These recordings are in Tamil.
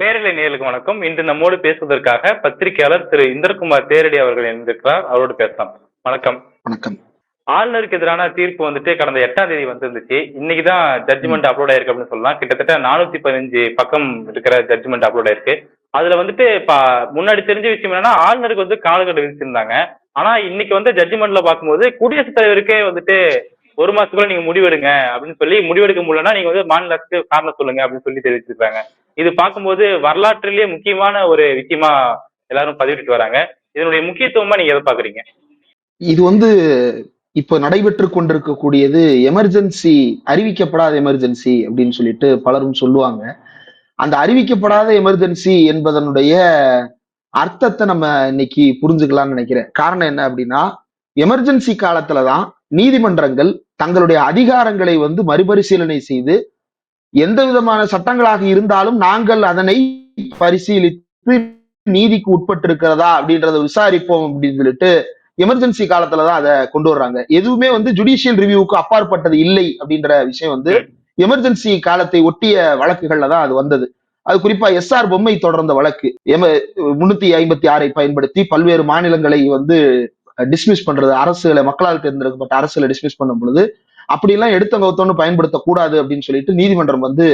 பேரலை நேயர்களுக்கு வணக்கம். இன்று நம்மோடு பேசுவதற்காக பத்திரிகையாளர் திரு இந்திரகுமார் தேரடி அவர்கள் இணைந்திருக்கிறார். அவரோடு பேசலாம். வணக்கம். வணக்கம். ஆளுநருக்கு எதிரான தீர்ப்பு வந்துட்டு கடந்த எட்டாம் தேதி வந்திருந்துச்சு. இன்னைக்கு தான் ஜட்ஜ்மெண்ட் அப்லோட் ஆயிருக்கு அப்படின்னு சொல்லலாம். கிட்டத்தட்ட நானூத்தி பதினஞ்சு பக்கம் இருக்கிற ஜட்ஜ்மெண்ட் அப்லோட் ஆயிருக்கு. அதுல வந்துட்டு இப்ப முன்னாடி தெரிஞ்ச விஷயம் என்னன்னா ஆளுநருக்கு வந்து காலக்கெடு விதிச்சிருந்தாங்க. ஆனா இன்னைக்கு வந்து ஜட்ஜ்மெண்ட்ல பார்க்கும்போது குடியரசுத் தலைவருக்கே வந்துட்டு ஒரு மாசத்துக்குள்ள நீங்க முடிவெடுங்க அப்படின்னு சொல்லி முடிவெடுக்க முடியலன்னா நீங்க வந்து மாநில அரசுக்கு காரணம் சொல்லுங்க அப்படின்னு சொல்லி தெரிவிச்சிருக்காங்க. இது பார்க்கும்போது வரலாற்றிலேயே முக்கியமான ஒரு விஷயமா எல்லாரும் பதிவிட்டு வராங்க. இதனுடைய முக்கியத்துவமா நீங்க எதை பாக்குறீங்க இது வந்து இப்ப நடைபெற்று கொண்டிருக்கக்கூடியது எமர்ஜென்சி அறிவிக்கப்படாத எமர்ஜென்சி அப்படின்னு சொல்லிட்டு பலரும் சொல்லுவாங்க. அந்த அறிவிக்கப்படாத எமர்ஜென்சி என்பதனுடைய அர்த்தத்தை நம்ம இன்னைக்கு புரிஞ்சுக்கலாம்னு நினைக்கிறேன். காரணம் என்ன அப்படின்னா எமர்ஜென்சி காலத்துலதான் நீதிமன்றங்கள் தங்களுடைய அதிகாரங்களை வந்து மறுபரிசீலனை செய்து எந்த விதமான சட்டங்களாக இருந்தாலும் நாங்கள் அதனை பரிசீலித்து நீதிக்கு உட்பட்டிருக்கிறதா அப்படின்றத விசாரிப்போம் அப்படின்னு சொல்லிட்டு எமர்ஜென்சி காலத்துலதான் அதை கொண்டு வர்றாங்க. எதுவுமே வந்து ஜுடிஷியல் ரிவியூக்கு அப்பாற்பட்டது இல்லை அப்படின்ற விஷயம் வந்து எமர்ஜென்சி காலத்தை ஒட்டிய வழக்குகள்ல தான் அது வந்தது. அது குறிப்பா எஸ்ஆர் பொம்மை தொடர்ந்த வழக்கு. எம முன்னூத்தி ஐம்பத்தி ஆறை பயன்படுத்தி பல்வேறு மாநிலங்களை வந்து டிஸ்மிஸ் பண்றது அரசுகளை மக்களால் தேர்ந்தெடுக்கப்பட்ட அரசுகளை டிஸ்மிஸ் பண்ணும் பொழுது அப்படிலாம் எடுத்த கௌத்தம்னு பயன்படுத்தக்கூடாது அப்படின்னு சொல்லிட்டு நீதிமன்றம் வந்து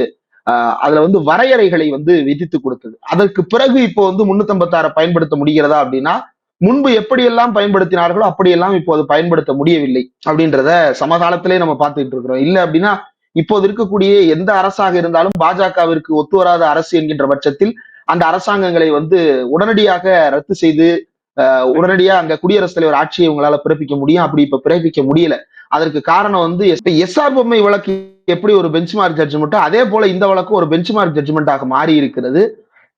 ஆஹ் அதுல வந்து வரையறைகளை வந்து விதித்து கொடுத்தது. அதற்கு பிறகு இப்போ வந்து முன்னூத்தி பயன்படுத்த முடிகிறதா அப்படின்னா முன்பு எப்படியெல்லாம் பயன்படுத்தினார்களோ அப்படியெல்லாம் இப்போ அது பயன்படுத்த முடியவில்லை அப்படின்றத சமகாலத்திலே நம்ம பார்த்துட்டு இருக்கிறோம். இல்ல அப்படின்னா இப்போது இருக்கக்கூடிய எந்த அரசாக இருந்தாலும் பாஜகவிற்கு ஒத்து வராத அரசு என்கின்ற பட்சத்தில் அந்த அரசாங்கங்களை வந்து உடனடியாக ரத்து செய்து உடனடியா அங்க குடியரசுத் தலைவர் ஆட்சியை உங்களால பிறப்பிக்க முடியும். அப்படி இப்ப பிறப்பிக்க முடியல. அதற்கு காரணம் வந்து எஸ்ஆர் பொம்மை வழக்கு எப்படி ஒரு பெஞ்ச்மார்க் ஜட்ஜ்மெண்ட்டோ அதே போல இந்த வழக்கு ஒரு பெஞ்ச்மார்க் ஜட்ஜ்மெண்டாக மாறி இருக்கிறது.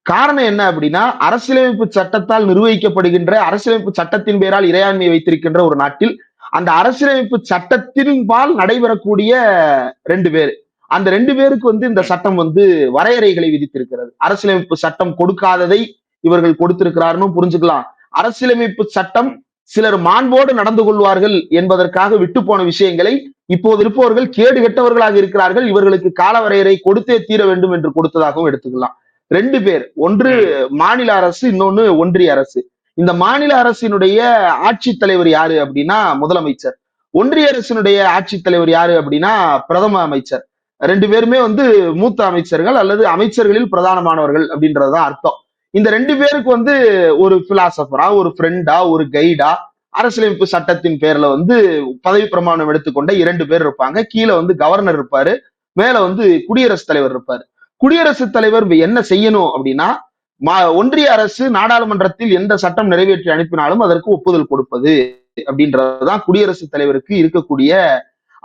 காரணம் என்ன அப்படின்னா அரசியலமைப்பு சட்டத்தால் நிர்வகிக்கப்படுகின்ற அரசியலமைப்பு சட்டத்தின் பெயரால் இறையாண்மையை வைத்திருக்கின்ற ஒரு நாட்டில் அந்த அரசியலமைப்பு சட்டத்தின் பால் நடைபெறக்கூடிய ரெண்டு பேர். அந்த ரெண்டு பேருக்கு வந்து இந்த சட்டம் வந்து வரையறைகளை விதித்திருக்கிறது. அரசியலமைப்பு சட்டம் கொடுக்காததை இவர்கள் கொடுத்திருக்கிறாருன்னு புரிஞ்சுக்கலாம். அரசியலமைப்பு சட்டம் சிலர் மாண்போடு நடந்து கொள்வார்கள் என்பதற்காக விட்டு போன விஷயங்களை இப்போது இருப்பவர்கள் கேடு கெட்டவர்களாக இருக்கிறார்கள். இவர்களுக்கு காலவரையறை கொடுத்தே தீர வேண்டும் என்று கொடுத்ததாகவும் எடுத்துக்கலாம். ரெண்டு பேர் ஒன்று மாநில அரசு இன்னொன்னு ஒன்றிய அரசு. இந்த மாநில அரசினுடைய ஆட்சி தலைவர் யாரு அப்படின்னா முதலமைச்சர். ஒன்றிய அரசினுடைய ஆட்சி தலைவர் யாரு அப்படின்னா பிரதம அமைச்சர். ரெண்டு பேருமே வந்து மூத்த அமைச்சர்கள் அல்லது அமைச்சர்களில் பிரதானமானவர்கள் அப்படின்றதுதான் அர்த்தம். இந்த ரெண்டு பேருக்கு வந்து ஒரு பிலாசபரா ஒரு ஃப்ரெண்டா ஒரு கைடா அரசியலமைப்பு சட்டத்தின் பேர்ல வந்து பதவி பிரமாணம் எடுத்துக்கொண்ட இரண்டு பேர் இருப்பாங்க. கீழே வந்து கவர்னர் இருப்பாரு. மேல வந்து குடியரசுத் தலைவர் இருப்பாரு. குடியரசுத் தலைவர் என்ன செய்யணும் அப்படின்னா ஒன்றிய அரசு நாடாளுமன்றத்தில் எந்த சட்டம் நிறைவேற்றி அனுப்பினாலும் அதற்கு ஒப்புதல் கொடுப்பது அப்படின்றதுதான் குடியரசுத் தலைவருக்கு இருக்கக்கூடிய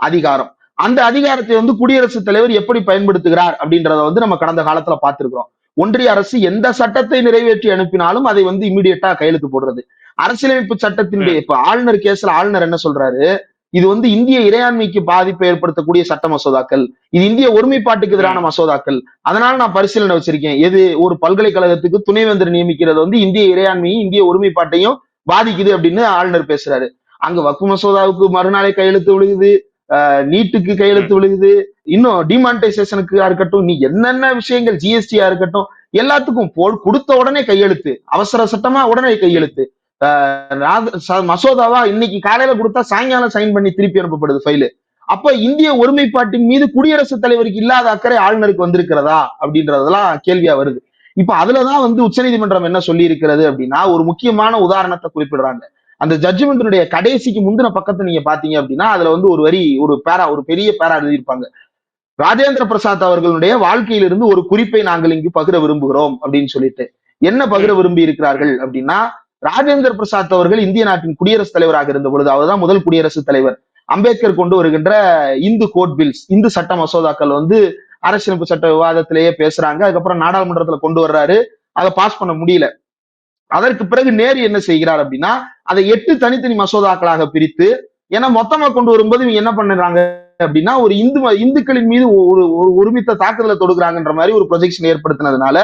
அதிகாரம். அந்த அதிகாரத்தை வந்து குடியரசுத் தலைவர் எப்படி பயன்படுத்துகிறார் அப்படின்றத வந்து நம்ம கடந்த காலத்துல பார்த்திருக்கிறோம். ஒன்றிய அரசு எந்த சட்டத்தை நிறைவேற்றி அனுப்பினாலும் அதை வந்து இமீடியட்டா கையெழுத்து போடுறது. அரசியலமைப்பு சட்டத்தினுடைய இப்ப ஆளுநர் கேஸ்ல ஆளுநர் என்ன சொல்றாரு? இது வந்து இந்திய இறையாண்மைக்கு பாதிப்பை ஏற்படுத்தக்கூடிய சட்ட மசோதாக்கள். இது இந்திய ஒருமைப்பாட்டுக்கு எதிரான மசோதாக்கள். அதனால நான் பரிசீலனை வச்சிருக்கேன். எது ஒரு பல்கலைக்கழகத்துக்கு துணைவேந்தர் நியமிக்கிறது வந்து இந்திய இறையாண்மையும் இந்திய ஒருமைப்பாட்டையும் பாதிக்குது அப்படின்னு ஆளுநர் பேசுறாரு. அங்க வக்கு மசோதாவுக்கு மறுநாளே கையெழுத்து விழுகுது. நீட்டுக்கு கையெழுத்து விழுகுது. இன்னும் டிமானிட்டைசேஷனுக்கு இருக்கட்டும் நீ என்னென்ன விஷயங்கள் ஜிஎஸ்டியா இருக்கட்டும் எல்லாத்துக்கும் போல் கொடுத்த உடனே கையெழுத்து. அவசர சட்டமா உடனே கையெழுத்து. மசோதாவா இன்னைக்கு காலையில கொடுத்தா சாயங்காலம் சைன் பண்ணி திருப்பி அனுப்பப்படுது ஃபைலு அப்ப இந்திய ஒருமைப்பாட்டின் மீது குடியரசுத் தலைவருக்கு இல்லாத அக்கறை ஆளுநருக்கு வந்திருக்கிறதா அப்படின்றதெல்லாம் கேள்வியா வருது. இப்ப அதுலதான் வந்து உச்சநீதிமன்றம் என்ன சொல்லி இருக்கிறது அப்படின்னா ஒரு முக்கியமான உதாரணத்தை குறிப்பிடுறாங்க. அந்த ஜட்ஜ்மெண்ட்டினுடைய கடைசிக்கு முந்தின பக்கத்தை நீங்க பாத்தீங்க அப்படின்னா அதுல வந்து ஒரு வரி ஒரு பேரா ஒரு பெரிய பேரா எழுதியிருப்பாங்க. ராஜேந்திர பிரசாத் அவர்களுடைய வாழ்க்கையிலிருந்து ஒரு குறிப்பை நாங்கள் இங்கு பகிர விரும்புகிறோம் அப்படின்னு சொல்லிட்டு. என்ன பகிர விரும்பி இருக்கிறார்கள் அப்படின்னா ராஜேந்திர பிரசாத் அவர்கள் இந்திய நாட்டின் குடியரசுத் தலைவராக இருந்த பொழுது அவர்தான் முதல் குடியரசுத் தலைவர். அம்பேத்கர் கொண்டு வருகின்ற இந்து கோட் பில்ஸ் இந்து சட்ட மசோதாக்கள் வந்து அரசியலமைப்பு சட்ட விவாதத்திலேயே பேசுறாங்க. அதுக்கப்புறம் நாடாளுமன்றத்துல கொண்டு வர்றாரு. அதை பாஸ் பண்ண முடியல. அதற்கு பிறகு நேரு என்ன செய்கிறார் அப்படின்னா அதை எட்டு தனித்தனி மசோதாக்களாக பிரித்து ஏன்னா மொத்தமா கொண்டு வரும்போது இவங்க என்ன பண்ணுறாங்க அப்படின்னா ஒரு இந்து இந்துக்களின் மீது ஒரு ஒருமித்த தாக்குதலை தொடுக்கிறாங்கன்ற மாதிரி ஒரு ப்ரொஜெக்ஷன் ஏற்படுத்தினதுனால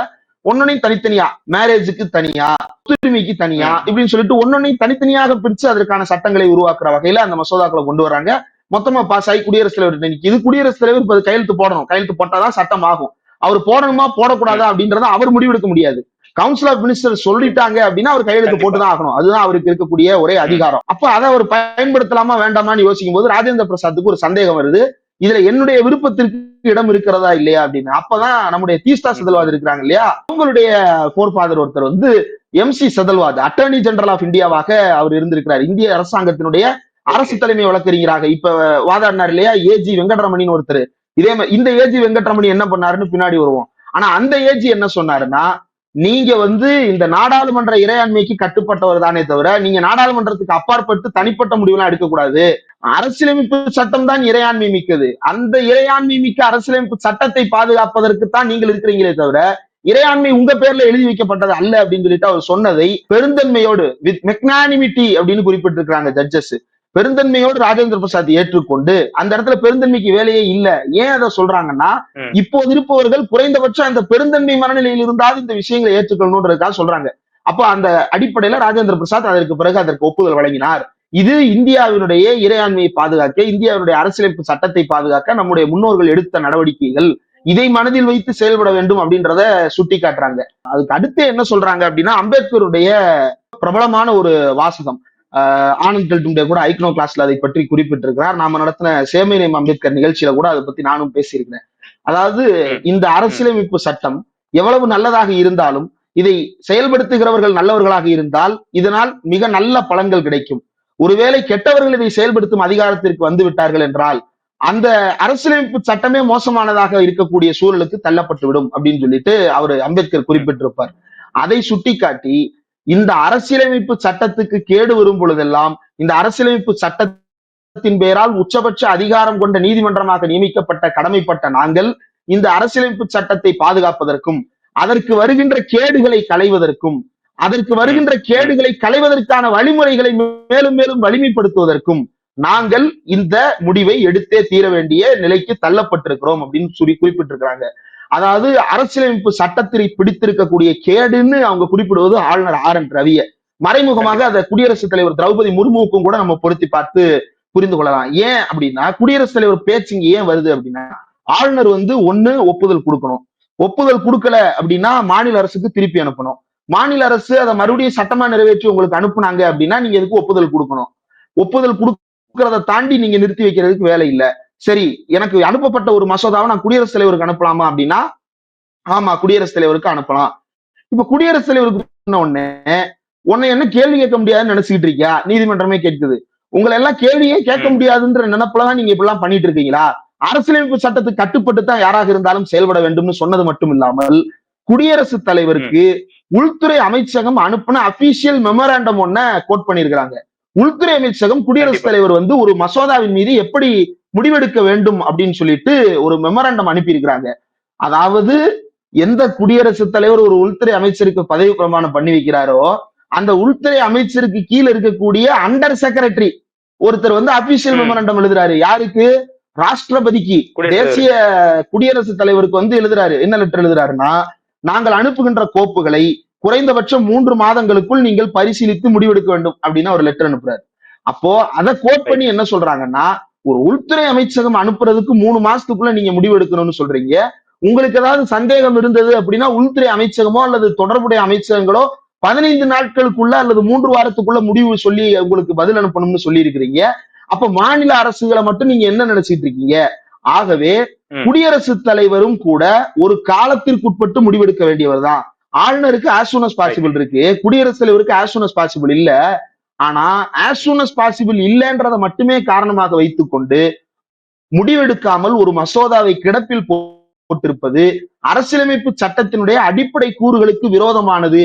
ஒன்னொன்னையும் தனித்தனியா மேரேஜுக்கு தனியா ஒத்துரிமைக்கு தனியா இப்படின்னு சொல்லிட்டு ஒன்னொன்னையும் தனித்தனியாக பிரிச்சு அதற்கான சட்டங்களை உருவாக்குற வகையில அந்த மசோதாக்களை கொண்டு வராங்க. மொத்தமா பாஸ் ஆகி குடியரசுத் தலைவர் இது குடியரசுத் தலைவர் இப்ப கையெழுத்து போடணும். கையெழுத்து போட்டாதான் சட்டம் ஆகும். அவர் போடணுமா போடக்கூடாதா அப்படின்றத அவர் முடிவெடுக்க முடியாது. கவுன்சில் ஆஃப் மினிஸ்டர் சொல்லிட்டாங்க அப்படின்னா அவர் கையெழுத்து. போட்டுதான் ஆகணும். அதுதான் அவருக்கு இருக்கக்கூடிய ஒரே அதிகாரம். அப்ப அதை அவர் பயன்படுத்தலாமா வேண்டாமான்னு யோசிக்கும் போது ராஜேந்திர பிரசாத்துக்கு ஒரு சந்தேகம் வருது. இதுல என்னுடைய விருப்பத்திற்கு இடம் இருக்கிறதா இல்லையா அப்படின்னு. அப்பதான் நம்முடைய தீஸ்தா செதல்வாத் இருக்கிறாங்க இல்லையா? அவங்களுடைய போர்ஃபாதர் ஒருத்தர் வந்து M C Setalvad attorney general of இந்தியாவாக அவர் இருந்திருக்கிறார். இந்திய அரசாங்கத்தினுடைய அரசு தலைமை வழக்கறிஞராக. இப்ப வாதாடினார் இல்லையா? ஏஜி வெங்கடரமணின்னு ஒருத்தர். இதே மாதிரி இந்த ஏஜி வெங்கட்ரமணி என்ன பண்ணாருன்னு பின்னாடி வருவோம். ஆனா அந்த ஏஜி என்ன சொன்னாருன்னா நீங்க வந்து இந்த நாடாளுமன்ற இறையாண்மைக்கு கட்டுப்பட்டவர் தானே தவிர நீங்க நாடாளுமன்றத்துக்கு அப்பாற்பட்டு தனிப்பட்ட முடிவுலாம் எடுக்கக்கூடாது. அரசியலமைப்பு சட்டம் தான் இறையாண்மை மிக்கது. அந்த இறையாண்மை மிக்க அரசியலமைப்பு சட்டத்தை பாதுகாப்பதற்கு தான் நீங்கள் இருக்கிறீங்களே தவிர இறையாண்மை உங்க பேர்ல எழுதி வைக்கப்பட்டது அல்ல அப்படின்னு சொல்லிட்டு அவர் சொன்னதை பெருந்தன்மையோடு வித் மெக்னானிமிட்டி அப்படின்னு குறிப்பிட்டிருக்கிறாங்க ஜட்ஜஸ் பெருந்தன்மையோடு ராஜேந்திர பிரசாத் ஏற்றுக்கொண்டு அந்த இடத்துல பெருந்தன்மைக்கு வேலையே இல்ல. ஏன் அதை சொல்றாங்கன்னா ம். இப்போது இருப்பவர்கள் குறைந்தபட்சம் அந்த பெருந்தன்மை மனநிலையில் இருந்தாலும் இந்த விஷயங்களை ஏற்றுக்கொள்ளணுன்றதுக்காக சொல்றாங்க. அப்போ அந்த அடிப்படையில ராஜேந்திர பிரசாத் அதற்கு பிறகு அதற்கு ஒப்புதல் வழங்கினார். இது இந்தியாவினுடைய இறையாண்மையை பாதுகாக்க இந்தியாவினுடைய அரசியலமைப்பு சட்டத்தை பாதுகாக்க நம்முடைய முன்னோர்கள் எடுத்த நடவடிக்கைகள். இதை மனதில் வைத்து செயல்பட வேண்டும் அப்படின்றத சுட்டி காட்டுறாங்க அதுக்கு அடுத்து என்ன சொல்றாங்க அப்படின்னா அம்பேத்கருடைய பிரபலமான ஒரு வாசகம். ஆனந்த் டெல்டும்டே கூட ஐக்னோ கிளாஸ்ல அதை பற்றி குறிப்பிட்டிருக்கிறார். நாம நடத்தின சேமை நேம் அம்பேத்கர் நிகழ்ச்சியில கூட அதை பத்தி நானும் பேசியிருக்கிறேன். அதாவது இந்த அரசியலமைப்பு சட்டம் எவ்வளவு நல்லதாக இருந்தாலும் இதை செயல்படுத்துகிறவர்கள் நல்லவர்களாக இருந்தால் இதனால் மிக நல்ல பலன்கள் கிடைக்கும். ஒருவேளை கெட்டவர்கள் இதை செயல்படுத்தும் அதிகாரத்திற்கு வந்து விட்டார்கள் என்றால் அந்த அரசியலமைப்பு சட்டமே மோசமானதாக இருக்கக்கூடிய சூழலுக்கு தள்ளப்பட்டுவிடும் அப்படின்னு சொல்லிட்டு அவர் அம்பேத்கர் குறிப்பிட்டிருப்பார். அதை சுட்டிக்காட்டி இந்த அரசியலமைப்பு சட்டத்துக்கு கேடு வரும் பொழுதெல்லாம் இந்த அரசியலமைப்பு சட்டத்தின் பெயரால் உச்சபட்ச அதிகாரம் கொண்ட நீதிமன்றமாக நியமிக்கப்பட்ட கடமைப்பட்ட நாங்கள் இந்த அரசியலமைப்பு சட்டத்தை பாதுகாப்பதற்கும் அதற்கு வருகின்ற கேடுகளை களைவதற்கும் அதற்கு வருகின்ற கேடுகளை களைவதற்கான வழிமுறைகளை மேலும் மேலும் வலிமைப்படுத்துவதற்கும் நாங்கள் இந்த முடிவை எடுத்தே தீர வேண்டிய நிலைக்கு தள்ளப்பட்டிருக்கிறோம் அப்படின்னு சொல்லி குறிப்பிட்டிருக்கிறாங்க. அதாவது அரசியலமைப்பு சட்டத்தில் பிடித்திருக்கக்கூடிய கேடுன்னு அவங்க குறிப்பிடுவது ஆளுநர் ஆர் என் ரவிய. மறைமுகமாக அதை குடியரசுத் தலைவர் திரௌபதி முர்முவுக்கும் கூட நம்ம பொருத்தி பார்த்து புரிந்து கொள்ளலாம். ஏன் அப்படின்னா குடியரசுத் தலைவர் பேச்சு இங்க ஏன் வருது அப்படின்னா ஆளுநர் வந்து ஒண்ணு ஒப்புதல் கொடுக்கணும். ஒப்புதல் கொடுக்கல அப்படின்னா மாநில அரசுக்கு திருப்பி அனுப்பணும். மாநில அரசு அதை மறுபடியும் சட்டமா நிறைவேற்றி உங்களுக்கு அனுப்புனாங்க அப்படின்னா நீங்க எதுக்கு ஒப்புதல் கொடுக்கணும்? ஒப்புதல் கொடுக்கறத தாண்டி நீங்க நிறுத்தி வைக்கிறதுக்கு வேலை இல்ல. சரி எனக்கு அனுப்பப்பட்ட ஒரு மசோதாவை நான் குடியரசுத் தலைவருக்கு அனுப்பலாமா அப்படின்னா ஆமா குடியரசுத் தலைவருக்கு அனுப்பலாம். இப்ப குடியரசுத் தலைவருக்கு உடனே உன்னை என்ன கேள்வி கேட்க முடியாதுன்னு நினைச்சுக்கிட்டு இருக்கியா? நீதிமன்றமே கேட்குது. உங்களை எல்லாம் கேள்வியே கேட்க. முடியாதுன்ற நினைப்புலதான் நீங்க இப்படிலாம் பண்ணிட்டு இருக்கீங்களா? அரசியலமைப்பு சட்டத்துக்கு கட்டுப்பட்டு தான் யாராக இருந்தாலும் செயல்பட வேண்டும்னு சொன்னது மட்டும் இல்லாமல் குடியரசுத் தலைவருக்கு உள்துறை அமைச்சகம் அனுப்பின அபிஷியல் மெமராண்டம் ஒன்ன கோட் பண்ணியிருக்கிறாங்க. உள்துறை அமைச்சகம் குடியரசுத். தலைவர் வந்து ஒரு மசோதாவின் மீது எப்படி முடிவெடுக்க வேண்டும் அப்படின்னு சொல்லிட்டு ஒரு மெமராண்டம் அனுப்பியிருக்கிறாங்க. அதாவது எந்த குடியரசுத் தலைவர் ஒரு உள்துறை அமைச்சருக்கு பதவி பிரமாணம் பண்ணி வைக்கிறாரோ அந்த உள்துறை அமைச்சருக்கு கீழே இருக்கக்கூடிய அண்டர் செக்ரட்டரி ஒருத்தர் வந்து அபிஷியல். மெமராண்டம் எழுதுறாரு. யாருக்கு? ராஷ்டிரபதிக்கு. தேசிய குடியரசுத் தலைவருக்கு வந்து எழுதுறாரு. என்ன லெட்டர் எழுதுறாருன்னா நாங்கள் அனுப்புகின்ற கோப்புகளை குறைந்தபட்சம் மூன்று மாதங்களுக்குள் நீங்கள் பரிசீலித்து முடிவெடுக்க வேண்டும் அப்படின்னு ஒரு லெட்டர் அனுப்புறாரு. அப்போ அதை கோட் பண்ணி என்ன சொல்றாங்கன்னா ஒரு உள்துறை அமைச்சகம் அனுப்புறதுக்கு மூணு மாசத்துக்குள்ள நீங்க முடிவெடுக்கணும்னு சொல்றீங்க. உங்களுக்கு ஏதாவது சந்தேகம் இருந்தது அப்படின்னா உள்துறை அமைச்சகமோ அல்லது தொடர்புடைய அமைச்சகங்களோ பதினைந்து நாட்களுக்குள்ள அல்லது மூன்று வாரத்துக்குள்ள முடிவு சொல்லி உங்களுக்கு பதில் அனுப்பணும்னு சொல்லி இருக்கிறீங்க அப்ப மாநில அரசுகளை மட்டும் நீங்க என்ன நினைச்சிட்டு இருக்கீங்க? ஆகவே. குடியரசுத் தலைவரும் கூட ஒரு காலத்திற்குட்பட்டு முடிவெடுக்க வேண்டியவர் தான். ஆளுநருக்கு ஆஸ் சூன் பாசிபிள் இருக்கு. குடியரசுத் தலைவருக்கு ஆஸ் சூன் பாசிபிள் இல்ல. ஆனா ஆஸ் சூன் அஸ் பாசிபிள் இல்லைன்றதை மட்டுமே காரணமாக வைத்துக்கொண்டு முடிவெடுக்காமல் ஒரு மசோதாவை கிடப்பில் போட்டிருப்பது அரசியலமைப்பு சட்டத்தினுடைய அடிப்படை கூறுகளுக்கு விரோதமானது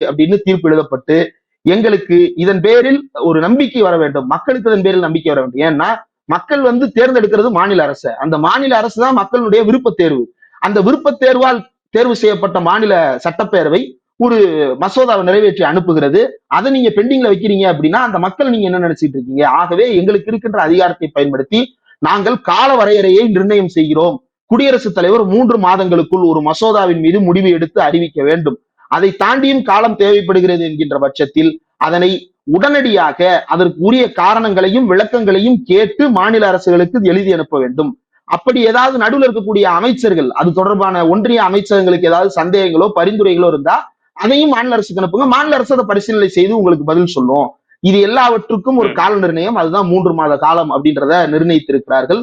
அப்படின்னு தீர்ப்பு எழுதப்பட்டு எங்களுக்கு இதன் பேரில் ஒரு நம்பிக்கை வர வேண்டும். மக்களுக்கு இதன் பேரில் நம்பிக்கை வர வேண்டும். ஏன்னா மக்கள் வந்து தேர்ந்தெடுக்கிறது மாநில அரசு. அந்த மாநில அரசு தான் மக்களுடைய விருப்ப தேர்வு அந்த விருப்ப தேர்வால் தேர்வு செய்யப்பட்ட மாநில சட்டப்பேரவை ஒரு மசோதாவை நிறைவேற்றி அனுப்புகிறது. அதை நீங்க பெண்டிங்ல வைக்கிறீங்க அப்படின்னா அந்த மக்கள் நீங்க என்ன நினைச்சிட்டு இருக்கீங்க? ஆகவே எங்களுக்கு இருக்கின்ற அதிகாரத்தை பயன்படுத்தி நாங்கள் கால வரையறையை நிர்ணயம் செய்கிறோம். குடியரசுத் தலைவர் மூன்று மாதங்களுக்குள் ஒரு மசோதாவின் மீது முடிவு எடுத்து அறிவிக்க வேண்டும். அதை தாண்டியும் காலம் தேவைப்படுகிறது என்கின்ற பட்சத்தில் அதனை உடனடியாக அதற்கு உரிய காரணங்களையும் விளக்கங்களையும் கேட்டு மாநில அரசுகளுக்கு எழுதி அனுப்ப வேண்டும். அப்படி ஏதாவது நடுவில் இருக்கக்கூடிய அமைச்சர்கள் அது தொடர்பான ஒன்றிய அமைச்சகங்களுக்கு ஏதாவது சந்தேகங்களோ பரிந்துரைகளோ இருந்தா அதையும் மாநில அரசுக்கு அனுப்புங்க. மாநில அரசு அதை பரிசீலனை செய்து உங்களுக்கு பதில் சொல்லும். இது எல்லாவற்றுக்கும் ஒரு. கால நிர்ணயம். அதுதான் மூன்று மாத காலம் அப்படின்றத நிர்ணயித்திருக்கிறார்கள்.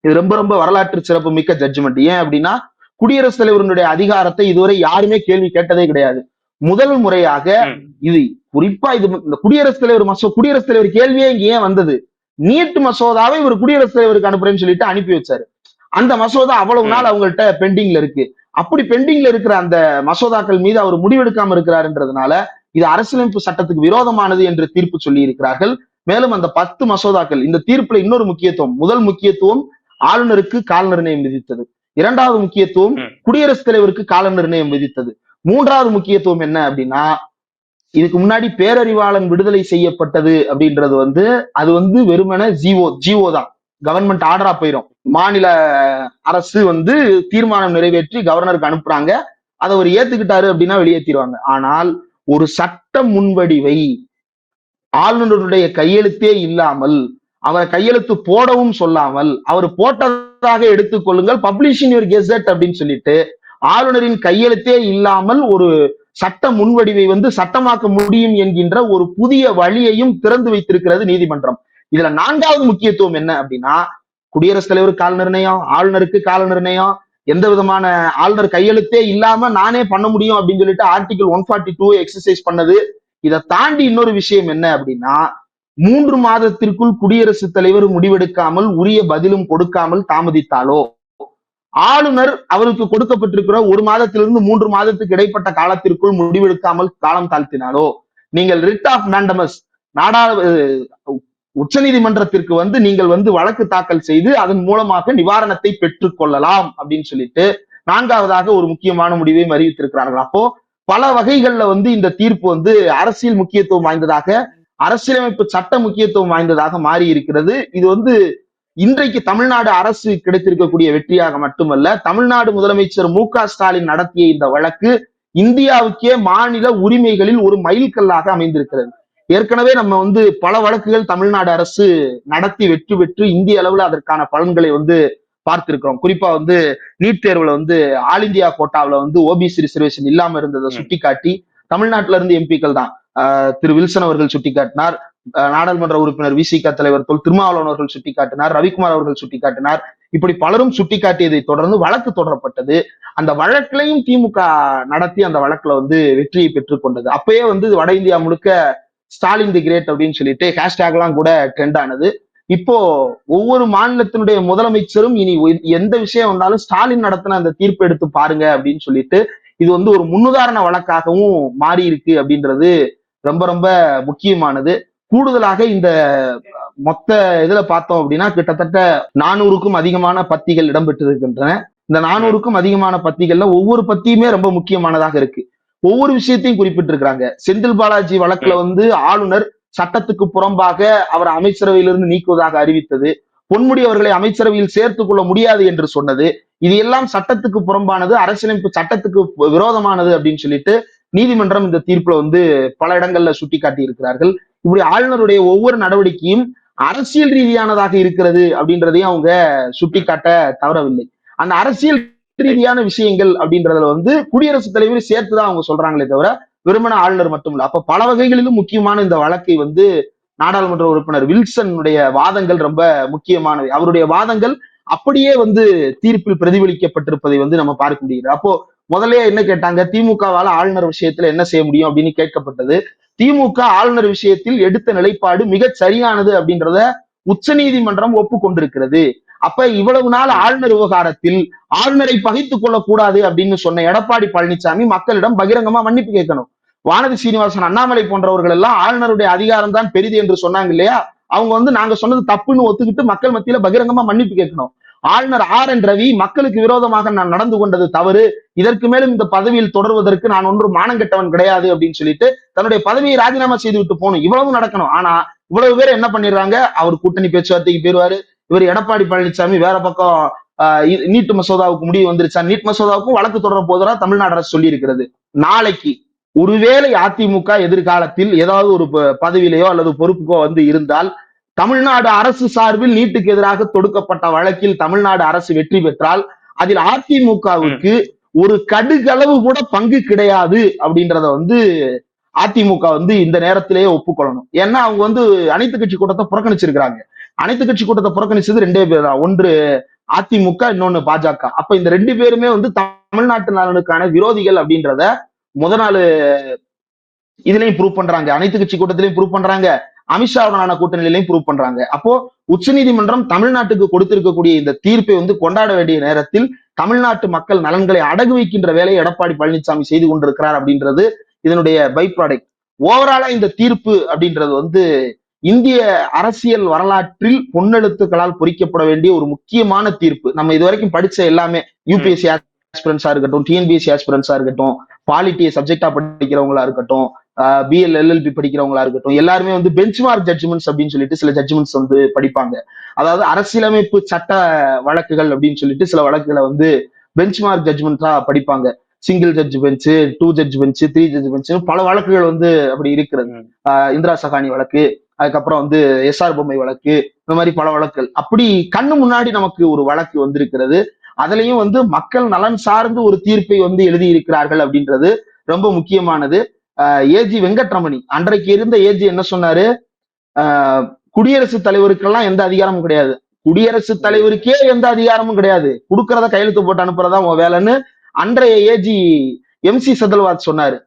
இது ரொம்ப ரொம்ப வரலாற்று சிறப்பு மிக்க ஜட்ஜ்மெண்ட் ஏன் அப்படின்னா குடியரசுத் தலைவருடைய அதிகாரத்தை இதுவரை யாருமே கேள்வி கேட்டதே கிடையாது. முதல் முறையாக. இது குறிப்பா இது இந்த குடியரசுத் தலைவர் மசோ குடியரசுத் தலைவர் கேள்வியே இங்க ஏன் வந்தது? நீட் மசோதாவை இவர் குடியரசுத் தலைவருக்கு அனுப்புறேன்னு சொல்லிட்டு அனுப்பி வச்சாரு. அந்த மசோதா அவ்வளவு. நாள் அவங்கள்ட்ட பெண்டிங்ல இருக்கு. அப்படி பெண்டிங்ல இருக்கிற அந்த மசோதாக்கள் மீது அவர் முடிவெடுக்காம இருக்கிறாருன்றதுனால இது அரசியலமைப்பு சட்டத்துக்கு விரோதமானது என்று தீர்ப்பு சொல்லி இருக்கிறார்கள். மேலும் அந்த பத்து மசோதாக்கள் இந்த தீர்ப்புல இன்னொரு முக்கியத்துவம் முதல் முக்கியத்துவம் ஆளுநருக்கு கால நிர்ணயம் விதித்தது. இரண்டாவது முக்கியத்துவம். குடியரசுத் தலைவருக்கு கால நிர்ணயம் விதித்தது. மூன்றாவது முக்கியத்துவம் என்ன அப்படின்னா இதுக்கு முன்னாடி பேரறிவாளன் விடுதலை செய்யப்பட்டது அப்படின்றது வந்து அது வந்து வெறுமனே ஜிஓ ஜிஓ தான். கவர்மெண்ட் ஆர்டரா போயிடும் மாநில அரசு வந்து தீர்மானம் நிறைவேற்றி கவர்னருக்கு அனுப்புறாங்க. அதை அவர் ஏத்துக்கிட்டாரு அப்படின்னா வெளியேற்றிடுவாங்க ஆனால் ஒரு சட்ட முன்வடிவை ஆளுநருடைய கையெழுத்தே இல்லாமல் அவரை கையெழுத்து போடவும் சொல்லாமல் அவர் போட்டதாக எடுத்துக்கொள்ளுங்கள் பப்ளிஷிங் யுவர் கெசட் அப்படின்னு சொல்லிட்டு ஆளுநரின் கையெழுத்தே இல்லாமல் ஒரு சட்ட முன்வடிவை வந்து சட்டமாக்க முடியும் என்கின்ற ஒரு புதிய வழியையும் திறந்து வைத்திருக்கிறது நீதிமன்றம். இதுல நான்காவது முக்கியத்துவம் என்ன அப்படின்னா குடியரசுத் தலைவர் கால நிர்ணயம் ஆளுநருக்கு கால நிர்ணயம் எந்த விதமான ஆளுநர் கையெழுத்தே இல்லாம நானே பண்ண முடியும் அப்படின்னு சொல்லிட்டு article one forty two exercise பண்ணது. இதை தாண்டி இன்னொரு விஷயம் என்ன அப்படின்னா மூன்று மாதத்திற்குள் குடியரசுத் தலைவர் முடிவெடுக்காமல் உரிய பதிலும் கொடுக்காமல் தாமதித்தாலோ? ஆளுநர் அவருக்கு கொடுக்கப்பட்டிருக்கிற ஒரு மாதத்திலிருந்து மூன்று மாதத்துக்கு இடைப்பட்ட காலத்திற்குள் முடிவெடுக்காமல் காலம் தாழ்த்தினாலோ? நீங்கள் ரிட் ஆஃப் நாண்டமஸ் நாடா உச்சநீதிமன்றத்திற்கு வந்து நீங்கள் வந்து வழக்கு தாக்கல் செய்து அதன் மூலமாக நிவாரணத்தை பெற்றுக் கொள்ளலாம் அப்படின்னு சொல்லிட்டு நான்காவதாக ஒரு முக்கியமான முடிவையும் அறிவித்திருக்கிறார்கள். அப்போ பல வகைகள்ல வந்து இந்த தீர்ப்பு வந்து அரசியல் முக்கியத்துவம் வாய்ந்ததாக அரசியலமைப்பு சட்ட முக்கியத்துவம் வாய்ந்ததாக மாறி இருக்கிறது இது வந்து இன்றைக்கு தமிழ்நாடு அரசு கிடைத்திருக்கக்கூடிய வெற்றியாக மட்டுமல்ல தமிழ்நாடு முதலமைச்சர் மு ஸ்டாலின் நடத்திய இந்த வழக்கு இந்தியாவுக்கே மாநில உரிமைகளில் ஒரு மைல்கல்லாக அமைந்திருக்கிறது. ஏற்கனவே நம்ம வந்து பல வழக்குகள் தமிழ்நாடு அரசு நடத்தி வெற்றி பெற்று இந்திய அளவுல அதற்கான பலன்களை வந்து பார்த்திருக்கிறோம். குறிப்பா வந்து நீட் தேர்வுல வந்து ஆல் இந்தியா கோட்டாவுல வந்து ஓபிசி ரிசர்வேஷன் இல்லாம இருந்ததை. சுட்டிக்காட்டி தமிழ்நாட்டுல இருந்து எம்பிக்கள் தான். திரு வில்சன் அவர்கள் சுட்டிக்காட்டினார். நாடாளுமன்ற உறுப்பினர் விசிக தலைவர் தொல் திருமாவளவன் அவர்கள் சுட்டிக்காட்டினார். ரவிக்குமார் அவர்கள் சுட்டிக்காட்டினார். இப்படி பலரும் சுட்டிக்காட்டியதை தொடர்ந்து வழக்கு தொடரப்பட்டது. அந்த வழக்கிலையும் திமுக நடத்தி அந்த வழக்குல வந்து வெற்றியை பெற்றுக் கொண்டது. அப்பயே வந்து வட இந்தியா முழுக்க ஸ்டாலின் தி கிரேட் அப்படின்னு சொல்லிட்டு ஹேஷ்டேக்லாம் கூட ட்ரெண்ட் ஆனது. இப்போ ஒவ்வொரு மாநிலத்தினுடைய முதலமைச்சரும் இனி எந்த விஷயம் வந்தாலும் ஸ்டாலின் நடத்தின அந்த தீர்ப்பு எடுத்து பாருங்க அப்படின்னு சொல்லிட்டு இது வந்து ஒரு முன்னுதாரண வழக்காகவும் மாறி இருக்கு அப்படின்றது ரொம்ப ரொம்ப முக்கியமானது. கூடுதலாக இந்த மொத்த இதுல பார்த்தோம் அப்படின்னா கிட்டத்தட்ட நானூறுக்கும் அதிகமான பத்திகள் இடம்பெற்றிருக்கின்றன. இந்த நானூறுக்கும் அதிகமான பத்திகள்ல ஒவ்வொரு பத்தியுமே ரொம்ப முக்கியமானதாக இருக்கு. ஒவ்வொரு விஷயத்தையும் குறிப்பிட்டிருக்கிறாங்க. செந்தில் பாலாஜி வழக்குல வந்து ஆளுநர் சட்டத்துக்கு புறம்பாக அவர் அமைச்சரவையிலிருந்து நீக்குவதாக அறிவித்தது. பொன்முடி அவர்களை அமைச்சரவையில் சேர்த்துக் கொள்ள முடியாது என்று சொன்னது. இது எல்லாம் சட்டத்துக்கு புறம்பானது அரசியலமைப்பு சட்டத்துக்கு விரோதமானது அப்படின்னு சொல்லிட்டு நீதிமன்றம் இந்த தீர்ப்புல வந்து பல இடங்கள்ல சுட்டிக்காட்டி இருக்கிறார்கள் இப்படி ஆளுநருடைய ஒவ்வொரு நடவடிக்கையும் அரசியல் ரீதியானதாக இருக்கிறது அப்படின்றதையும் அவங்க சுட்டிக்காட்ட தவறவில்லை. அந்த அரசியல் ரீதியான விஷயங்கள் அப்படின்றதுல வந்து குடியரசுத் தலைவர் சேர்த்துதான் அவங்க சொல்றாங்களே தவிர வெறுமன ஆளுநர் மட்டும் இல்ல. அப்ப பல வகைகளிலும் முக்கியமான இந்த வழக்கை வந்து நாடாளுமன்ற உறுப்பினர் வில்சனுடைய வாதங்கள் ரொம்ப முக்கியமானவை. அவருடைய வாதங்கள் அப்படியே வந்து தீர்ப்பில் பிரதிபலிக்கப்பட்டிருப்பதை வந்து நம்ம பார்க்க முடியுது அப்போ முதல்ல என்ன கேட்டாங்க? திமுகவால ஆளுநர் விஷயத்துல என்ன செய்ய முடியும் அப்படின்னு கேட்கப்பட்டது. திமுக ஆளுநர் விஷயத்தில் எடுத்த நிலைப்பாடு மிக சரியானது அப்படின்றத உச்சநீதிமன்றம் ஒப்புக்கொண்டிருக்கிறது. அப்ப இவ்வளவு நாள் ஆளுநர் விவகாரத்தில் ஆளுநரை பகைத்துக் கொள்ளக்கூடாது அப்படின்னு சொன்ன எடப்பாடி பழனிசாமி மக்களிடம் பகிரங்கமா மன்னிப்பு கேட்கணும். வானதி சீனிவாசன் அண்ணாமலை போன்றவர்கள் எல்லாம் ஆளுநருடைய அதிகாரம் தான் பெரிது என்று சொன்னாங்க இல்லையா? அவங்க வந்து நாங்க சொன்னது தப்புன்னு ஒத்துக்கிட்டு மக்கள் மத்தியில பகிரங்கமா மன்னிப்பு கேட்கணும். ஆளுநர் ஆர் என் ரவி மக்களுக்கு விரோதமாக நான் நடந்து கொண்டது தவறு. இதற்கு மேலும் இந்த பதவியில் தொடர்வதற்கு நான் ஒன்றும் மானங்கெட்டவன் கிடையாது அப்படின்னு சொல்லிட்டு தன்னுடைய பதவியை ராஜினாமா செய்து விட்டு போகணும். இவ்வளவு நடக்கணும். ஆனா இவ்வளவு பேர் என்ன பண்ணிடுறாங்க? அவர் கூட்டணி பேச்சுவார்த்தைக்கு போயிருவாரு இவர் எடப்பாடி பழனிசாமி வேற பக்கம் ஆஹ் நீட் மசோதாவுக்கு முடிவு வந்துருச்சா? நீட் மசோதாவுக்கும் வழக்கு தொடர போதா தமிழ்நாடு அரசு சொல்லி இருக்கிறது நாளைக்கு ஒருவேளை அதிமுக எதிர்காலத்தில் ஏதாவது ஒரு ப- அல்லது பொறுப்புக்கோ வந்து இருந்தால் தமிழ்நாடு அரசு சார்பில் நீட்டுக்கு எதிராக தொடுக்கப்பட்ட வழக்கில் தமிழ்நாடு அரசு வெற்றி பெற்றால் அதில் அதிமுகவுக்கு ஒரு கடுகளவு கூட பங்கு கிடையாது அப்படின்றத வந்து அதிமுக வந்து இந்த நேரத்திலேயே ஒப்புக்கொள்ளணும். ஏன்னா அவங்க வந்து அனைத்து கட்சி கூட்டத்தை புறக்கணிச்சிருக்கிறாங்க. அனைத்து கட்சி கூட்டத்தை புறக்கணிச்சது ரெண்டே பேர் தான் ஒன்று அதிமுக இன்னொன்னு பாஜக. அப்ப இந்த ரெண்டு பேருமே வந்து தமிழ்நாட்டு நலனுக்கான விரோதிகள் அப்படின்றத முத நாள் இதுலயும் ப்ரூவ் பண்றாங்க. அனைத்து கட்சி கூட்டத்திலையும் ப்ரூவ் பண்றாங்க. அமித்ஷாவுடனான கூட்டணியிலையும் ப்ரூவ் பண்றாங்க. அப்போ உச்சநீதிமன்றம் தமிழ்நாட்டுக்கு கொடுத்திருக்கக்கூடிய இந்த தீர்ப்பை வந்து கொண்டாட வேண்டிய நேரத்தில் தமிழ்நாட்டு மக்கள் நலன்களை அடகு வைக்கின்ற வேலையை எடப்பாடி பழனிசாமி செய்து கொண்டிருக்கிறார் அப்படின்றது இதனுடைய பை ப்ராடக்ட் ஓவராலா இந்த தீர்ப்பு அப்படின்றது வந்து இந்திய அரசியல் வரலாற்றில் பொன்னெழுத்துக்களால் பொறிக்கப்பட வேண்டிய ஒரு முக்கியமான தீர்ப்பு. நம்ம இதுவரைக்கும் படிச்ச எல்லாமே யூபிஎஸ்சி ஆஸ்பிரன்ஸா இருக்கட்டும் டிஎன்பிஎஸ்சி ஆஸ்பிரன்ஸா இருக்கட்டும் பாலிட்டியை சப்ஜெக்டா படிக்கிறவங்களா இருக்கட்டும் பிஎல் எல்எல்பி படிக்கிறவங்களா இருக்கட்டும் எல்லாருமே வந்து பெஞ்ச்மார்க் ஜட்ஜ்மெண்ட்ஸ் அப்படின்னு சொல்லிட்டு சில ஜட்ஜ்மெண்ட்ஸ் வந்து படிப்பாங்க. அதாவது அரசியலமைப்பு சட்ட வழக்குகள் அப்படின்னு சொல்லிட்டு சில வழக்குகளை வந்து பெஞ்ச்மார்க் ஜட்ஜ்மெண்ட்ஸா படிப்பாங்க. Single judge bench two judge bench three judge bench பல வழக்குகள் வந்து அப்படி இருக்கிறது. இந்திரா சகானி வழக்கு அதுக்கப்புறம் வந்து எஸ்ஆர் பொம்மை வழக்கு இந்த மாதிரி பல வழக்குகள். அப்படி கண்ணு முன்னாடி நமக்கு ஒரு வழக்கு வந்திருக்கிறது. அதுலயும் வந்து மக்கள் நலன் சார்ந்து ஒரு தீர்ப்பை வந்து எழுதி இருக்கிறார்கள் அப்படின்றது ரொம்ப முக்கியமானது. ஏஜி வெங்கட்ரமணி. அன்றைக்கு இருந்த ஏஜி என்ன சொன்னாரு? ஆஹ் குடியரசுத் தலைவருக்கெல்லாம் எந்த அதிகாரமும் கிடையாது. குடியரசுத் தலைவருக்கே எந்த அதிகாரமும் கிடையாது. கொடுக்கறத கையெழுத்து போட்டு அனுப்புறதா உன் வேலைன்னு அன்றைய ஏஜி எம் சி சதல்வாத் சொன்னாரு.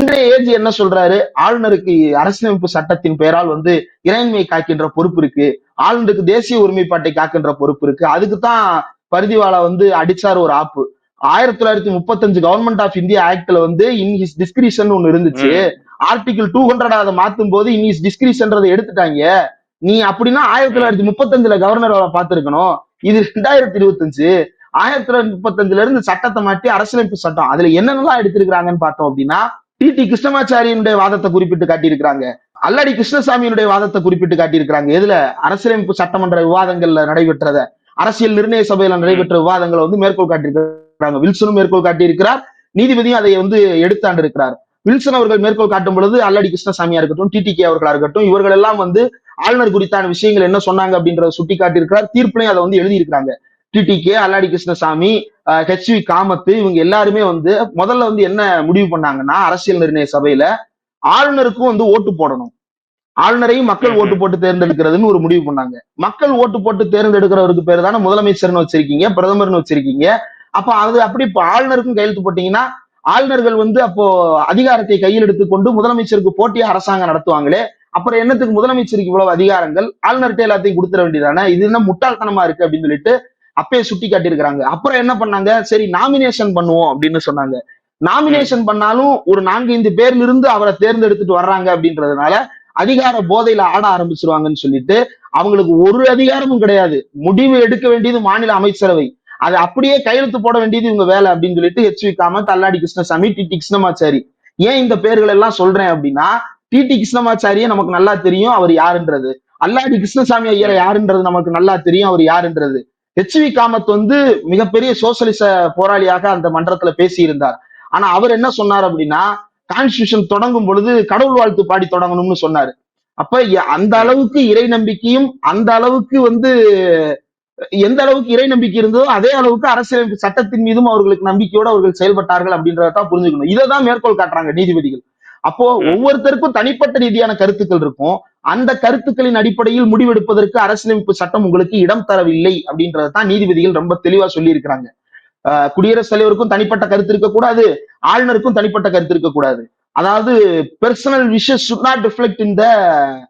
இன்றைய ஏஜி என்ன சொல்றாரு? ஆளுநருக்கு அரசியலமைப்பு சட்டத்தின் பெயரால் வந்து இறைமை காக்கின்ற பொறுப்பு இருக்கு. ஆளுநருக்கு தேசிய ஒருமைப்பாட்டை காக்கின்ற பொறுப்பு இருக்கு. அதுக்கு தான் பரிதிவாலா வந்து அடிச்சாரு ஒரு ஆப்பு. ஆயிரத்தி தொள்ளாயிரத்தி முப்பத்தஞ்சு கவர்மெண்ட் ஆஃப் இந்தியா ஆக்ட்ல வந்து இன் ஹிஸ் டிஸ்கிரிஷன் ஒன்னு இருந்துச்சு. ஆர்டிகிள் டூ ஹண்ட்ரட் அதை மாத்தும் போது இன் ஹிஸ் டிஸ்கிரிஷன்றதை எடுத்துட்டாங்க. நீ அப்படின்னா ஆயிரத்தி தொள்ளாயிரத்தி முப்பத்தஞ்சுல கவர்னர் பார்த்திருக்கணும். இது ரெண்டாயிரத்தி இருபத்தஞ்சு. ஆயிரத்தி தொள்ளாயிரத்தி முப்பத்தஞ்சுல இருந்து சட்டத்தை மாட்டி அரசியலமைப்பு சட்டம். அதுல என்னென்னலாம் எடுத்திருக்கிறாங்கன்னு பார்த்தோம் அப்படின்னா டி டி கிருஷ்ணமாச்சாரியனுடைய வாதத்தை குறிப்பிட்டு காட்டியிருக்கிறாங்க. அல்லடி கிருஷ்ணசாமியினுடைய வாதத்தை குறிப்பிட்டு காட்டியிருக்கிறாங்க. எதுல? அரசியலமைப்பு சட்டமன்ற விவாதங்கள்ல நடைபெற்றத அரசியல் நிர்ணய சபையில நடைபெற்ற விவாதங்களை வந்து மேற்கோள் காட்டியிருக்கிறாங்க. வில்சனும் மேற்கோள் காட்டியிருக்கிறார். நீதிபதியும் அதை வந்து எடுத்தாண்டு இருக்கிறார் வில்சன் அவர்கள் மேற்கோள் காட்டும் பொழுது அல்லடி கிருஷ்ணசாமியா இருக்கட்டும் டிடிகே அவர்களா இருக்கட்டும் இவர்கள் எல்லாம் வந்து ஆளுநர் குறித்தான விஷயங்கள் என்ன சொன்னாங்க அப்படின்றத சுட்டி காட்டியிருக்கிறார் தீர்ப்பிலையும் அதை வந்து எழுதியிருக்கிறாங்க. TTK Alladi Krishnaswamy H V Kamath இவங்க எல்லாருமே வந்து முதல்ல வந்து என்ன முடிவு பண்ணாங்கன்னா அரசியல் நிர்ணய சபையில ஆளுநருக்கும் வந்து ஓட்டு போடணும். ஆளுநரையும் மக்கள் ஓட்டு போட்டு தேர்ந்தெடுக்கிறதுன்னு ஒரு முடிவு பண்ணாங்க. மக்கள் ஓட்டு போட்டு தேர்ந்தெடுக்கிறவருக்கு பேர் தானே முதலமைச்சர்னு வச்சிருக்கீங்க பிரதமர்னு வச்சிருக்கீங்க. அப்ப அது அப்படி இப்ப ஆளுநருக்கும் கையெழுத்து போட்டீங்கன்னா ஆளுநர்கள் வந்து அப்போ அதிகாரத்தை கையில் எடுத்துக்கொண்டு முதலமைச்சருக்கு போட்டியா அரசாங்கம் நடத்துவாங்களே அப்புறம் என்னத்துக்கு முதலமைச்சருக்கு இவ்வளவு அதிகாரங்கள்? ஆளுநர்கிட்ட எல்லாத்தையும் கொடுத்துட வேண்டியதானே இது என்ன முட்டாள்தனமா இருக்கு அப்படின்னு சொல்லிட்டு அப்பயே சுட்டி காட்டியிருக்கிறாங்க. அப்புறம் என்ன பண்ணாங்க? சரி நாமினேஷன் பண்ணுவோம் அப்படின்னு சொன்னாங்க. நாமினேஷன் பண்ணாலும் ஒரு நான்கு ஐந்து பேர்ல இருந்து அவரை தேர்ந்தெடுத்துட்டு வர்றாங்க அப்படின்றதுனால அதிகார போதையில ஆட ஆரம்பிச்சிருவாங்கன்னு சொல்லிட்டு அவங்களுக்கு ஒரு அதிகாரமும் கிடையாது. முடிவு எடுக்க வேண்டியது மாநில அமைச்சரவை. அது அப்படியே கையெழுத்து போட வேண்டியது இவங்க வேலை அப்படின்னு சொல்லிட்டு H V Kamath Alladi Krishnaswamy T T Krishnamachari. ஏன் இந்த பேர்கள் எல்லாம் சொல்றேன் அப்படின்னா டி டி கிருஷ்ணமாச்சாரியே நமக்கு நல்லா தெரியும் அவர் யாருன்றது. அல்லாடி கிருஷ்ணசாமி ஐயரை யாருன்றது நமக்கு நல்லா தெரியும் அவர் யாருன்றது. ஹெச் வி காமத் வந்து மிகப்பெரிய சோசலிச போராளியாக அந்த மன்றத்துல பேசியிருந்தார். ஆனா அவர் என்ன சொன்னார் அப்படின்னா கான்ஸ்டியூஷன் தொடங்கும் பொழுது கடவுள் வாழ்த்து பாடி தொடங்கணும்னு சொன்னாரு. அப்ப அந்த அளவுக்கு இறை நம்பிக்கையும் அந்த அளவுக்கு வந்து எந்த அளவுக்கு இறை நம்பிக்கை இருந்ததோ அதே அளவுக்கு அரசியலமைப்பு சட்டத்தின் மீதும் அவர்களுக்கு நம்பிக்கையோடு அவர்கள் செயல்பட்டார்கள் அப்படின்றதான் புரிஞ்சுக்கணும். இதை தான் மேற்கோள் காட்டுறாங்க நீதிபதிகள். அப்போ. ஒவ்வொருத்தருக்கும் தனிப்பட்ட ரீதியான கருத்துக்கள் இருக்கும். அந்த கருத்துக்களின் அடிப்படையில் முடிவெடுப்பதற்கு அரசியலமைப்பு சட்டம் உங்களுக்கு இடம் தரவில்லை அப்படின்றதான் நீதிபதிகள் ரொம்ப தெளிவா சொல்லி இருக்கிறாங்க குடியரசுத் தலைவருக்கும் தனிப்பட்ட கருத்து இருக்கக்கூடாது ஆளுநருக்கும் தனிப்பட்ட கருத்து இருக்கக்கூடாது அதாவது personal wishes should not reflect in the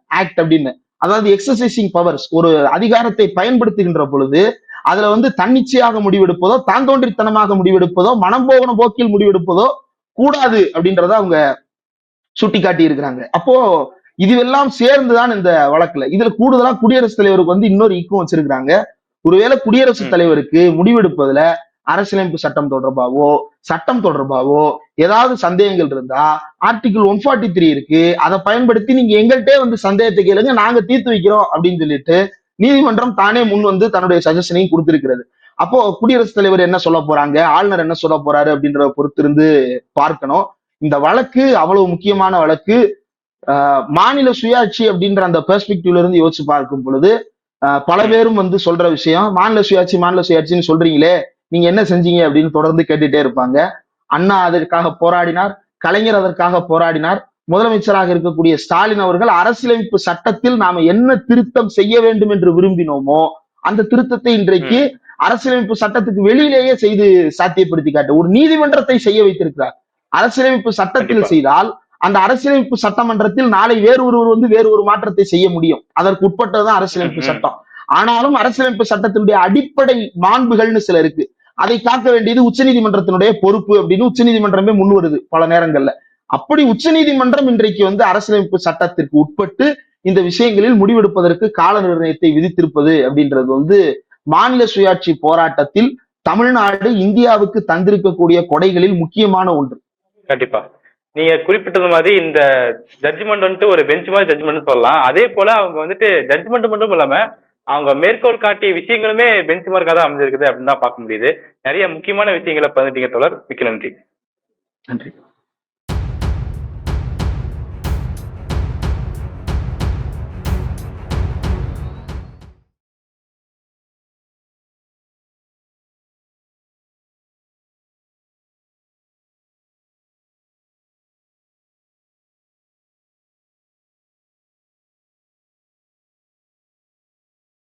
act அப்படின்னு. அதாவது எக்ஸசைசிங் பவர்ஸ் ஒரு அதிகாரத்தை பயன்படுத்துகின்ற பொழுது அதுல வந்து தன்னிச்சையாக முடிவெடுப்பதோ தாந்தோன்றித்தனமாக முடிவெடுப்பதோ மனம் போகணும் போக்கில் முடிவெடுப்பதோ கூடாது அப்படின்றத அவங்க சுட்டி காட்டி இருக்கிறாங்க அப்போ இதுவெல்லாம் சேர்ந்துதான் இந்த வழக்குல. இதுல கூடுதலா குடியரசுத் தலைவருக்கு வந்து இன்னொரு ஈக்கும் வச்சிருக்காங்க ஒருவேளை குடியரசுத். தலைவருக்கு முடிவெடுப்பதுல அரசியலமைப்பு சட்டம் தொடர்பாவோ சட்டம் தொடர்பாவோ ஏதாவது சந்தேகங்கள் இருந்தா ஆர்டிகிள் ஒன் ஃபார்ட்டி த்ரீ இருக்கு. அதை பயன்படுத்தி நீங்க எங்கள்கிட்டே வந்து சந்தேகத்தை கேளுங்க. நாங்க தீர்த்து வைக்கிறோம் அப்படின்னு சொல்லிட்டு நீதிமன்றம் தானே முன் வந்து தன்னுடைய சஜஷனையும் கொடுத்திருக்கிறது. அப்போ குடியரசுத் தலைவர் என்ன சொல்ல போறாங்க? ஆளுநர் என்ன சொல்ல போறாரு அப்படின்றத பொறுத்திருந்து பார்க்கணும். இந்த வழக்கு அவ்வளவு முக்கியமான வழக்கு. மாநில சுயாட்சி அப்படின்ற அந்த பெர்ஸ்பெக்டிவ்ல இருந்து யோசிச்சு பார்க்கும் பொழுது பல பேரும் வந்து சொல்ற விஷயம் மாநில சுயாட்சி மாநில சுயாட்சின்னு சொல்றீங்களே நீங்க என்ன செஞ்சீங்க அப்படின்னு தொடர்ந்து கேட்டுட்டே இருப்பாங்க. அண்ணா அதற்காக போராடினார் கலைஞர் அதற்காக போராடினார். முதலமைச்சராக இருக்கக்கூடிய ஸ்டாலின் அவர்கள் அரசியலமைப்பு சட்டத்தில் நாம என்ன திருத்தம் செய்ய வேண்டும் என்று விரும்பினோமோ அந்த திருத்தத்தை இன்றைக்கு அரசியலமைப்பு சட்டத்துக்கு வெளியிலேயே செய்து சாத்தியப்படுத்தி காட்டு ஒரு நீதிமன்றத்தை செய்ய வைத்திருக்கிறார். அரசியலமைப்பு சட்டத்தில். செய்தால் அந்த அரசியலமைப்பு சட்டமன்றத்தில் நாளை வேறு ஒருவர் வந்து வேறு ஒரு மாற்றத்தை செய்ய முடியும். அதற்கு உட்பட்டதுதான் அரசியலமைப்பு. சட்டம். ஆனாலும் அரசியலமைப்பு சட்டத்தினுடைய அடிப்படை மாண்புகள்னு சில இருக்கு. அதை காக்க வேண்டியது உச்சநீதிமன்றத்தினுடைய பொறுப்பு அப்படின்னு உச்சநீதிமன்றமே முன் வருது பல நேரங்கள்ல. அப்படி உச்சநீதிமன்றம் இன்றைக்கு வந்து அரசியலமைப்பு சட்டத்திற்கு உட்பட்டு இந்த விஷயங்களில் முடிவெடுப்பதற்கு கால நிர்ணயத்தை விதித்திருப்பது அப்படின்றது வந்து மாநில சுயாட்சி போராட்டத்தில் தமிழ்நாடு இந்தியாவுக்கு தந்திருக்கக்கூடிய கொடைகளில் முக்கியமான ஒன்று. கண்டிப்பா. நீங்க குறிப்பிட்டது மாதிரி இந்த ஜட்ஜ்மெண்ட் வந்துட்டு ஒரு பெஞ்ச் மாதிரி ஜட்ஜ்மெண்ட் சொல்லலாம். அதே போல அவங்க வந்துட்டு ஜட்ஜ்மெண்ட் மட்டும் இல்லாம அவங்க மேற்கோள் காட்டிய விஷயங்களுமே பெஞ்ச் மார்க்காக தான் அமைஞ்சிருக்குது அப்படின்னு தான் பார்க்க முடியுது. நிறைய முக்கியமான விஷயங்களை பதினெட்டீங்க தொடர் மிக்க நன்றி. நன்றி.